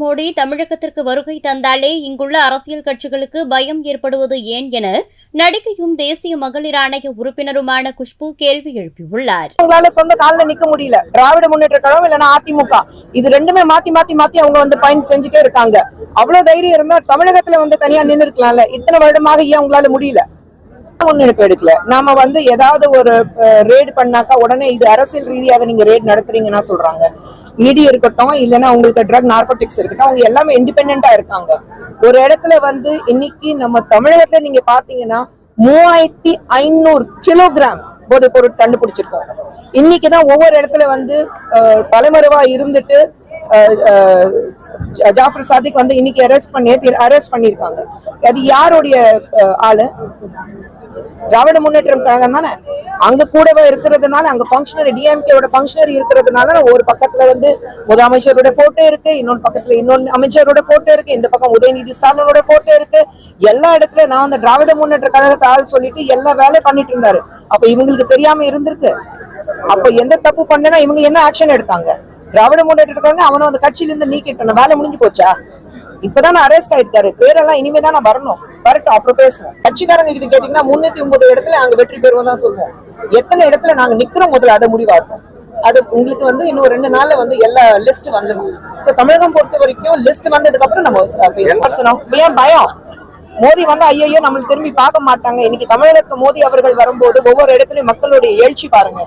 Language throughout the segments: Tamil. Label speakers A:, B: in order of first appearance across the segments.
A: மோடி தமிழகத்திற்கு வருகை தந்தாலே இங்குள்ள அரசியல் கட்சிகளுக்கு பயம் ஏற்படுவது ஏன் என நடிகையும் தேசிய மகளிர் ஆணைய உறுப்பினருமான குஷ்பு கேள்வி எழுப்பியுள்ளார்.
B: உங்களால சொந்த கால்ல நிக்க முடியல. திராவிட முன்னேற்ற கழகம் இல்லைன்னா அதிமுக. இது ரெண்டுமே மாத்தி மாத்தி மாத்தி அவங்க வந்து பயன் செஞ்சுட்டே இருக்காங்க. அவ்வளவு தைரியம் இருந்தா தமிழகத்துல வந்து தனியா நின்னு இருக்கலாம்ல இத்தனை வருடமாக ஏன் உங்களால முடியல? முன்னெடுப்பு எடுக்கல. நாம வந்து ஏதாவது ஒரு ரேடு பண்ணாக்கா உடனே இது அரசியல் ரீதியாக நீங்க ரேட் நடத்துறீங்கன்னா சொல்றாங்க. இடி இருக்கட்டும் இல்லைன்னா உங்களுக்கு ட்ரக் நார்கோட்டிக்ஸ் இருக்கட்டும் அவங்க எல்லாமே இண்டிபெண்டா இருக்காங்க. ஒரு இடத்துல வந்து இன்னைக்கு நம்ம தமிழகத்துல நீங்க பாத்தீங்கன்னா மூவாயிரத்தி ஐநூறு கிலோகிராம் போதைப் பொருள் கண்டுபிடிச்சிருக்கோம். இன்னைக்கு தான் ஒவ்வொரு இடத்துல வந்து தலைமறைவா இருந்துட்டு ஜாஃபர் சாதிக் வந்து இன்னைக்கு அரெஸ்ட் பண்ணி அரெஸ்ட் பண்ணியிருக்காங்க. அது யாருடைய ஆளு? திராவிட முன்னேற்றம் கழகம் தானே? அங்க கூடவே இருக்கிறதுனால அங்க ஃபங்க்ஷனரி டிஎம்கேவோட ஃபங்க்ஷனரி இருக்கிறதுனால ஒரு பக்கத்துல வந்து முதலமைச்சரோட போட்டோ இருக்கு இன்னொரு பக்கத்துல இன்னொன்னு அமைச்சரோட போட்டோ இருக்கு இந்த பக்கம் உதயநிதி ஸ்டாலினோட போட்டோ இருக்கு. எல்லா இடத்துல நான் வந்து திராவிட முன்னேற்ற கழகத்தை ஆள் சொல்லிட்டு எல்லா வேலையும் பண்ணிட்டு இருந்தாரு. அப்ப இவங்களுக்கு தெரியாம இருந்திருக்கு. அப்ப எந்த தப்பு பண்ணேன்னா இவங்க என்ன ஆக்ஷன் எடுத்தாங்க? திராவிட முன்னேற்ற கழகம் அவனை அந்த கட்சியில இருந்து நீக்கிட்டணும் வேலை முடிஞ்சு போச்சா? இப்பதான் அரெஸ்ட் ஆயிருக்காரு. பேரெல்லாம் இனிமே தான் வரணும். கரெக்ட் அப்புறம் பேசுவோம் கட்சிக்காரங்க கிட்ட கேட்டீங்கன்னா முன்னூத்தி ஒன்பது இடத்துல நாங்க வெற்றி பெறுவோம் தான் சொல்லுவோம். எத்தனை இடத்துல நாங்க நிக்கிறோம் முதல்ல அதை முடிவாக்கும். அது உங்களுக்கு வந்து இன்னும் ரெண்டு நாள்ல வந்து எல்லா லிஸ்ட் வந்துடும் சோ தமிழகம் பொறுத்த வரைக்கும் லிஸ்ட் வந்ததுக்கு அப்புறம் நம்ம பேசணும் ஏன் பயம்? மோடி வந்து ஐயோ நம்மள திரும்பி பார்க்க மாட்டாங்க. இன்னைக்கு தமிழகத்துக்கு மோடி அவர்கள் வரும்போது ஒவ்வொரு இடத்துலயும் மக்களுடைய எழுச்சி பாருங்க.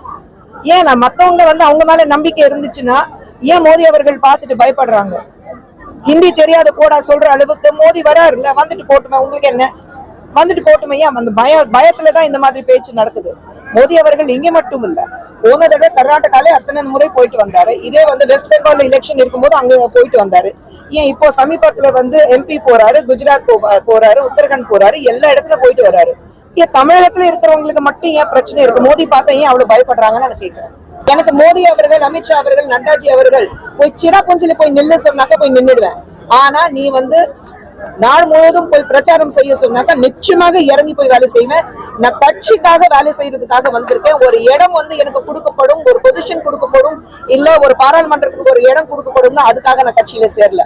B: ஏன் நான் மத்தவங்க வந்து அவங்க மேல நம்பிக்கை இருந்துச்சுன்னா ஏன் மோடி அவர்கள் பார்த்துட்டு பயப்படுறாங்க? ஹிந்தி தெரியாத போடா சொல்ற அளவுக்கு மோடி வராருல்ல வந்துட்டு போட்டுமே உங்களுக்கு என்ன? வந்துட்டு போட்டுமே ஏன்? அந்த பய பயத்துல தான் இந்த மாதிரி பேச்சு நடக்குது. மோடி அவர்கள் இங்க மட்டும் இல்ல போன தடவை கர்நாடகாலே அத்தனை முறை போயிட்டு வந்தாரு. இதே வந்து வெஸ்ட் பெங்கால் எலெக்ஷன் இருக்கும்போது அங்க போயிட்டு வந்தாரு. ஏன் இப்போ சமீபத்துல வந்து எம்பி போறாரு குஜராத் போறாரு உத்தரகாண்ட் போறாரு எல்லா இடத்துல போயிட்டு வராரு. ஏன் தமிழகத்துல இருக்கிறவங்களுக்கு மட்டும் ஏன் பிரச்சனை இருக்கு? மோடி பார்த்தா ஏன் அவ்வளவு பயப்படுறாங்கன்னு நான் கேட்கிறேன் எனக்கு மோடி அவர்கள் அமித்ஷா அவர்கள் நட்டாஜி அவர்கள் போய் சிராபுஞ்சில போய் நில்லு சொன்னாக்க போய் நின்னுடுவேன். ஆனா நீ வந்து நாள் முழுவதும் போய் பிரச்சாரம் செய்ய சொன்னாக்கா நிச்சயமாக இறங்கி போய் வேலை செய்வேன். நான் கட்சிக்காக வேலை செய்யறதுக்காக வந்திருக்கேன். ஒரு இடம் வந்து எனக்கு கொடுக்கப்படும் ஒரு பொசிஷன் கொடுக்கப்படும் இல்ல ஒரு பாராளுமன்றத்துக்கு ஒரு இடம் கொடுக்கப்படும் அதுக்காக நான் கட்சியில சேரல.